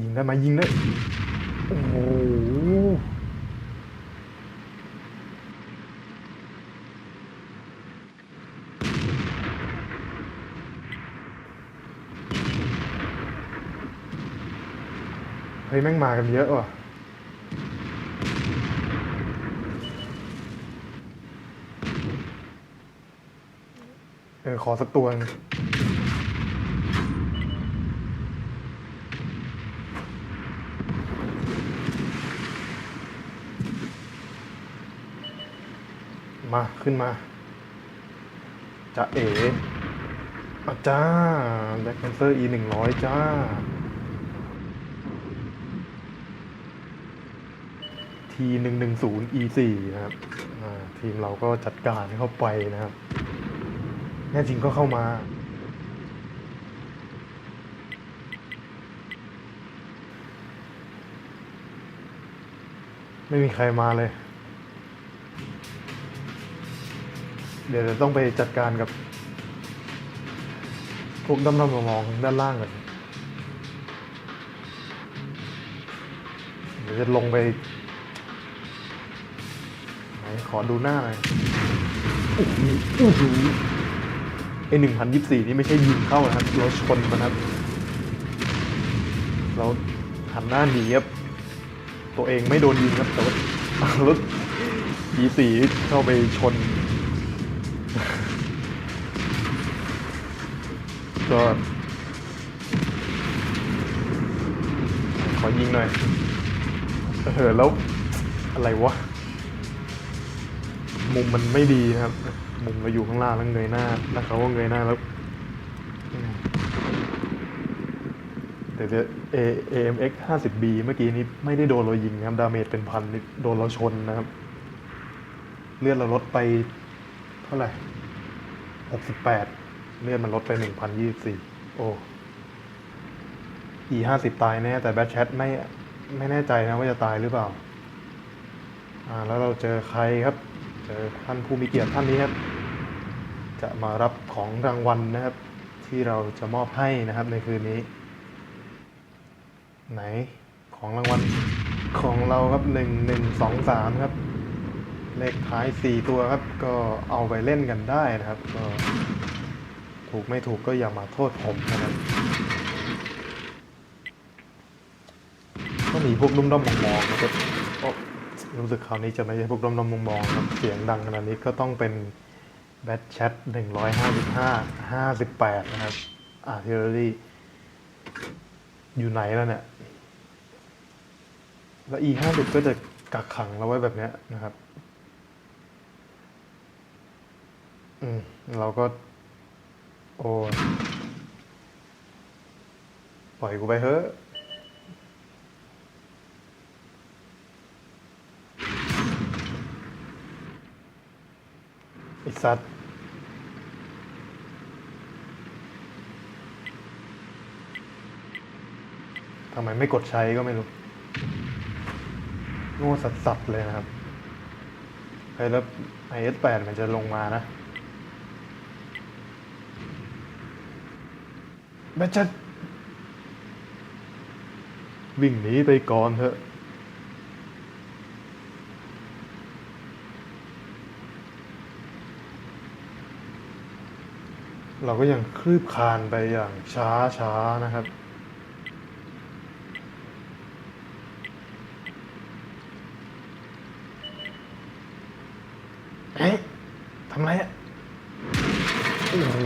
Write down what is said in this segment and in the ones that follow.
ยิงได้ไหมยิงได้ โอ้โหเฮ้ยแม่งมากันเยอะว่ะเออขอสักตัวนึง มาขึ้นมาจะเอ๋อาจ้าแบ็คแคนเซอร์ e หนึ่งร้อยจ้า ทีหนึ่งหนึ่งศูนย์ e สี่นะครับทีมเราก็จัดการให้เข้าไปนะครับ แน่จริงก็เข้ามา ไม่มีใครมาเลย เดี๋ยวจะต้องไปจัดการกับ พวกดำๆมองๆด้านล่างก่อนเดี๋ยวจะลงไปไหนขอดูหน้าหน่อยโอ้โหโอ้โหไอหนึ่งพันยี่สี่นี่ไม่ใช่ยิงเข้านะครับเราชนมันครับ เราหันหน้าหนีครับ ตัวเองไม่โดนยิงครับแต่ว่ารถยีสี่เข้าไปชน ก็ขอยิงหน่อยเออแล้วอะไรวะ มุมมันไม่ดีนะครับ มุมเราอยู่ข้างล่างแล้วเงยหน้า แล้วเขาก็เงยหน้าแล้วอืมเดี๋ยว A AMX 50B เมื่อกี้นี้ไม่ได้โดนเรายิงนะครับ ดาเมจเป็นพันนี่โดนเราชนนะครับ เลือดเราลดไปเท่าไหร่68 เลือดมันลดไป1,024โอ้ E 50ตายแน่ แต่แบทแชทไม่ไม่แน่ใจนะว่าจะตายหรือเปล่า อ่า แล้วเราเจอใครครับ เจอท่านผู้มีเกียรติท่านนี้ครับ จะมารับของรางวัลนะครับ ที่เราจะมอบให้นะครับในคืนนี้ ไหนของรางวัลของเราครับหนึ่งหนึ่งสองสามครับ เลขท้ายสี่ตัวครับ ก็เอาไปเล่นกันได้นะครับ ก็ ถูกไม่ถูกก็อย่ามาโทษผมนะครับก็มีพวกนุ่มด้อมมองๆนะครับรู้สึกคราวนี้จะไม่ใช่พวกด้อมด้อมมองๆครับเสียงดังขนาดนี้ก็ต้องเป็นแบทแชทหนึ่งร้อยห้าสิบห้าห้าสิบแปดนะครับอ่าเทอร์รี่อยู่ไหนแล้วเนี่ย แล้ว e ห้าสิบก็จะกักขังเราไว้แบบเนี้ยนะครับ อืม เราก็ โอ้ยปล่อยกูไปเถอะไอสัตว์ทำไมไม่กดใช้ก็ไม่รู้โง่สัสๆเลยนะครับเฮ้แล้ว IS8 มันจะลงมานะ แม่จะวิ่งหนีไปก่อนเถอะ เราก็ยังคลืบคลานไปอย่างช้าช้าๆนะครับ เอ๊ะทำไรอะโอ้โห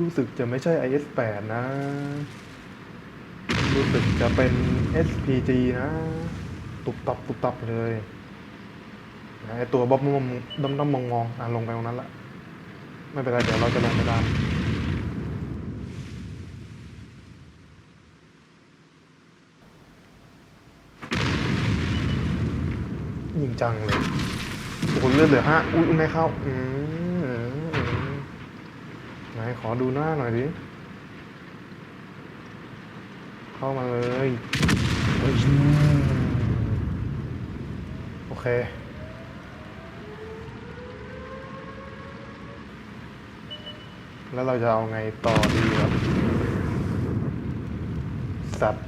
รู้สึก จะไม่ใช่ IS8 นะ รู้สึกจะเป็น SPG นะ ตุบตับตุบตับเลยไอตัวบ๊อบมมด้อมด้อมมองมองๆอะลงไปตรงนั้นละ ไม่เป็นไร เดี๋ยวเราจะลงไปตามยิงจังเลยโอ้โหเลือดเหลือห้าอุ้ยไม่เข้า อืม ขอดูหน้าหน่อยดิ เข้ามาเลย โอเค แล้วเราจะเอาไงต่อดีครับ สัตว์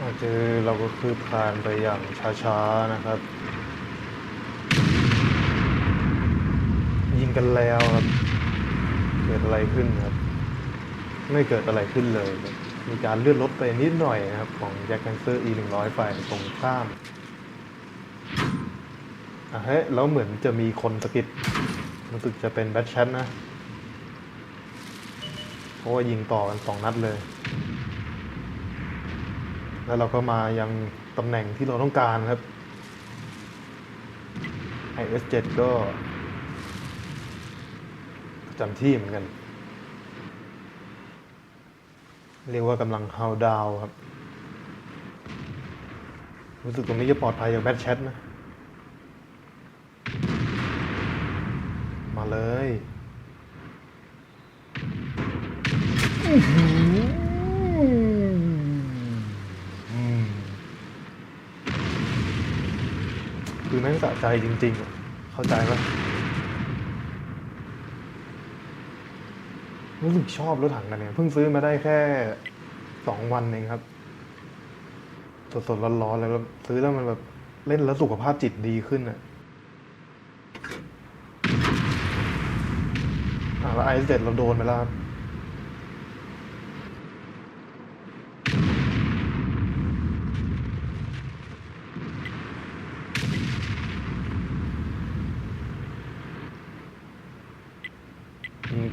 มาเจอเราก็คือผ่านไปอย่างช้าๆนะครับยิงกันแล้วครับ กิดอะไรขึ้นครับ ไม่เกิดอะไรขึ้นเลยครับมีการเลื่อนรถไปนิดหน่อยนะครับ ของแจ็คแคนเซอร์ E หนึ่งร้อยฝ่ายตรงข้ามอะเฮ้ยแล้วเหมือนจะมีคนสะกิดรู้สึกจะเป็นแบทแชทนะเพราะว่ายิงต่อกันสองนัดเลย แล้วเราก็มายังตำแหน่งที่เราต้องการครับ IS-7 ก็ประจ จำที่เหมือนกัน เรียกว่ากำลังเฮาดาวครับ รู้สึกตรงนี้จะปลอดภัยจากแบทแชทนะ มาเลยคือแม่งสะใจจริง ๆ เข้าใจปะ รู้สึกชอบรถถังกันเนี่ยเพิ่งซื้อมาได้แค่สองวันเองครับ สดๆร้อนๆแล้วซื้อแล้วมันแบบเล่นแล้วสุขภาพจิตดีขึ้นอะอ่าแล้วไอซ์เด็ดเราโดนไปแล้วครับ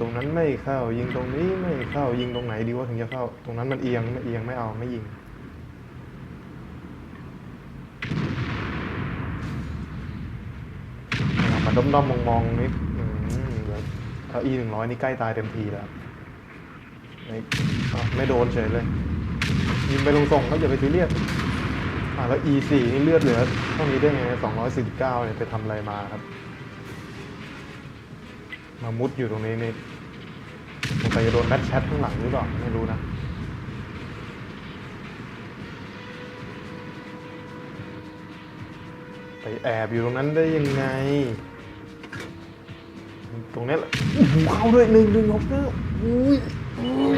ตรงนั้นไม่เข้า ยิงตรงนี้ไม่เข้ายิงตรงไหนดีว่าถึงจะเข้า ตรงนั้นมันเอียงไม่เอียงไม่เอาไม่ยิงมันด้อมๆมองๆนิดอืมเดี๋ยวถ้า e หนึ่งร้อยนี่ใกล้ตายเต็มทีแล้วไม่โดนเฉยเลย ยิงไปลงส่งก็อย่าไปซีเรียสอะแล้ว e สี่นี่เลือดเหลือเท่านี้ได้ไงสองร้อยสี่สิบเก้าเนี่ยไปทำอะไรมาครับ มามุดอยู่ตรงนี้นี่สงสัยจะโดนแบทแชทข้างหลังหรือเปล่าไม่รู้นะไปแอบอยู่ตรงนั้นได้ยังไง ตรงนี้แหละโอ้โหเข้าด้วยหนึ่งหนึ่งหกเนอร์อุ้ยอุ้ย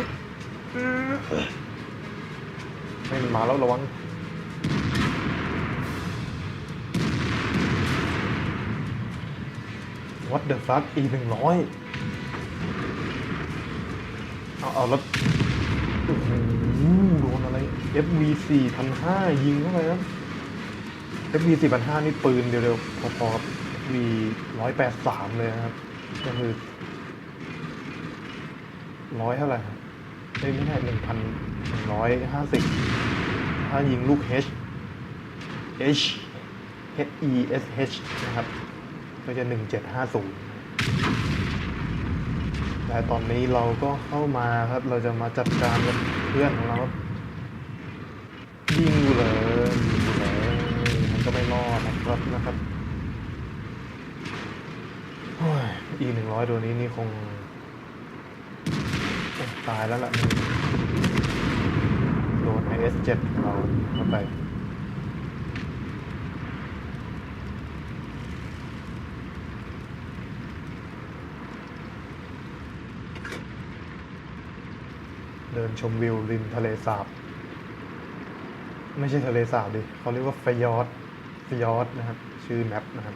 ไม่มันมาแล้วระวัง What the fuck e หนึ่งร้อยเอาเอาแล้วโอ้โหโดนอะไร FV สี่พันห้ายิงเข้าไปครับ FV สี่พันห้านี่ปืนเดียวๆพอๆกับ FV ร้อยแปดสามเลยนะครับ ก็คือร้อยเท่าไหร่ครับไม่ใช่หนึ่งพันหนึ่งร้อยห้าสิบถ้ายิงลูก H H H E S H นะครับ นึ่งเจ็ดห้าศูนย์แต่ตอนนี้เราก็เข้ามาครับ เราจะมาจัดการกับเพื่อนของเราครับยิงเลยยิงเลยมันก็ไม่รอดนะครับนะครับอีหนึ่งร้อยตัวนี้นี่คง ตายแล้วล่ะนี่โดน IS-7 ของเราเข้าไป เดินชมวิวริมทะเลสาบ ไม่ใช่ทะเลสาบดิเขาเรียกว่าฟยอร์ดฟยอร์ดนะครับ ชื่อแมปนะครับ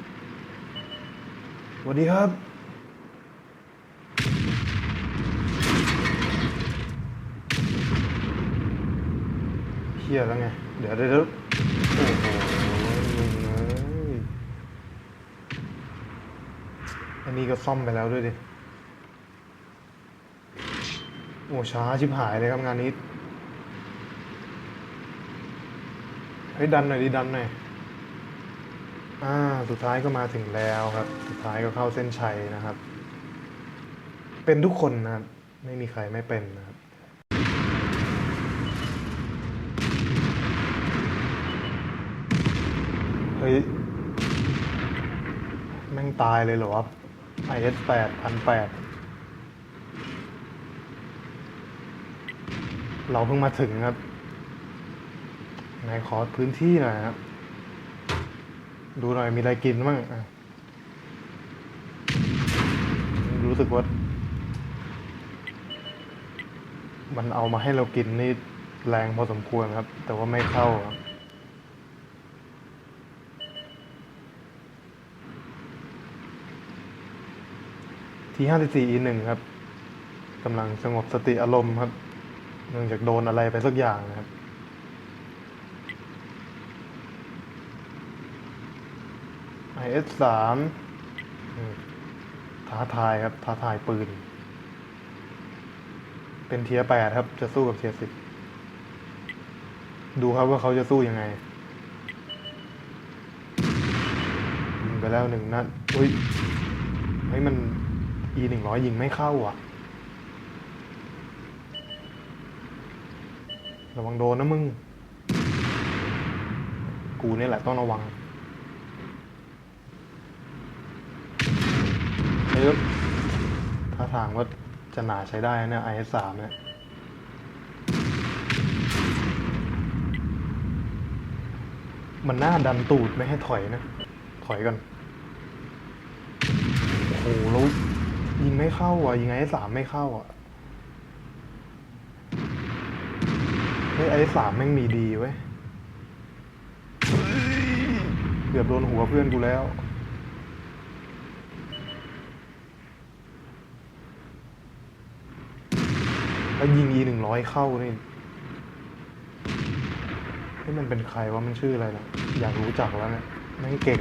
สวัสดีครับ เฮียแล้วไง เดี๋ยวเดี๋ยวเดี๋ยวโอ้โหมึงเอ้ยอันนี้ก็ซ่อมไปแล้วด้วยดิ โอ้ช้าชิบหายเลยครับงานนี้เฮ้ยดันหน่อยดิดันหน่อยอ่าสุดท้ายก็มาถึงแล้วครับ สุดท้ายก็เข้าเส้นชัยนะครับ เป็นทุกคนนะครับ ไม่มีใครไม่เป็นนะครับเฮ้ยแม่งตายเลยเหรอวะ IS แปดพันแปด เราเพิ่งมาถึงครับนายขอพื้นที่หน่อยครับ ดูหน่อยมีอะไรกินบ้างอะรู้สึกว่า มันเอามาให้เรากินนี่แรงพอสมควรครับ แต่ว่าไม่เข้าครับทีห้าสิบสี่อีหนึ่งครับกำลังสงบสติอารมณ์ครับ เนื่องจากโดนอะไรไปสักอย่างนะครับ IS สามท้าทายครับ ท้าทายปืน เป็นเทียแปดครับ จะสู้กับเทียสิบดูครับว่าเขาจะสู้ยังไงยิงไปแล้วหนึ่งนัดอุ้ยเฮ้ยมัน e หนึ่งร้อยยิงไม่เข้าอะ ระวังโดนนะมึง กูนี่แหละต้องระวังเฮ้ยถ้าทางว่าจะหนาใช้ได้เนี่ย IS สามเนี่ยมันน่าดันตูดไม่ให้ถอยนะ ถอยก่อนโอ้โหแล้วยิงไม่เข้าอะ ยิง IS สามไม่เข้าอะ เฮ้ย IS สามแม่งมีดีเว้ย เกือบโดนหัวเพื่อนกูแล้วแล้วยิง e หนึ่งร้อยเข้านี่นี่มันเป็นใครว่ามันชื่ออะไรนะอยากรู้จักแล้วเนะี่ยแม่งเก่ง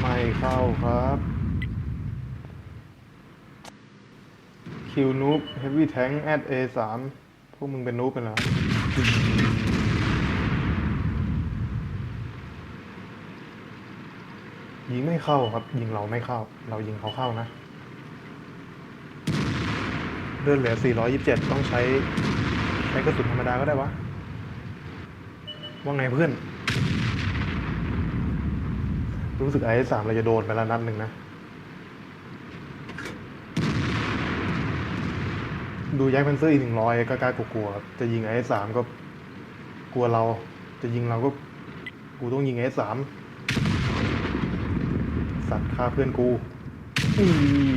ไม่เข้าครับ คิวนูบเฮฟวี่แทงแอดเอสามพวกมึงเป็นนูบเป็นเหรอยิงไม่เข้าครับ ยิงเราไม่เข้า เรายิงเขาเข้านะเลือดเหลือ 427 ต้องใช้ ใช้กระสุนธรรมดาก็ได้วะ ว่าไงเพื่อน รู้สึกไอ้สามเราจะโดนไปแล้วนัดหนึ่งนะ ดูแจ็คเพนเซอร์อีกหนึ่งร้อยก็กล้ากลัวๆครับจะยิงไอ้สามก็กลัวเรา จะยิงเราก็กูต้องยิงไอ้สามสัตว์ฆ่าเพื่อนกูอืย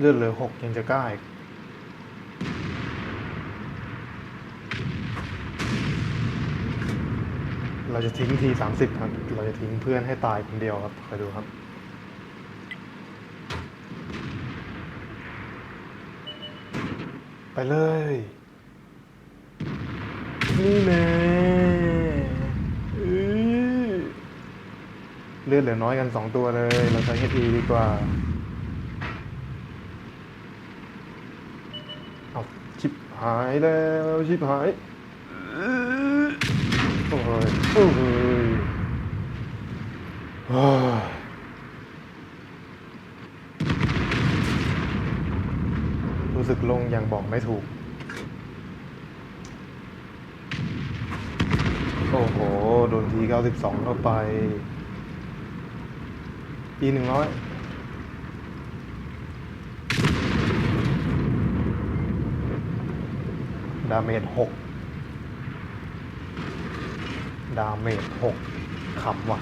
เลือดเหลือหกยังจะกล้าอีกเราจะทิ้งทีสามสิบครับ เราจะทิ้งเพื่อนให้ตายคนเดียวครับ คอยดูครับ ไปเลย นี่แน่อื้อเลือดเหลือน้อยกันสองตัวเลย เราใช้เฮดีดีกว่าชิบ หายแล้วชิบหายโอ้ยโอ้ยโอ้ยรู้สึกลงอย่างบอกไม่ถูก โอ้โห โดนที92เข้าไปอีหนึ่งร้อย ดาเมจหกดาเมจหกขำว่ะ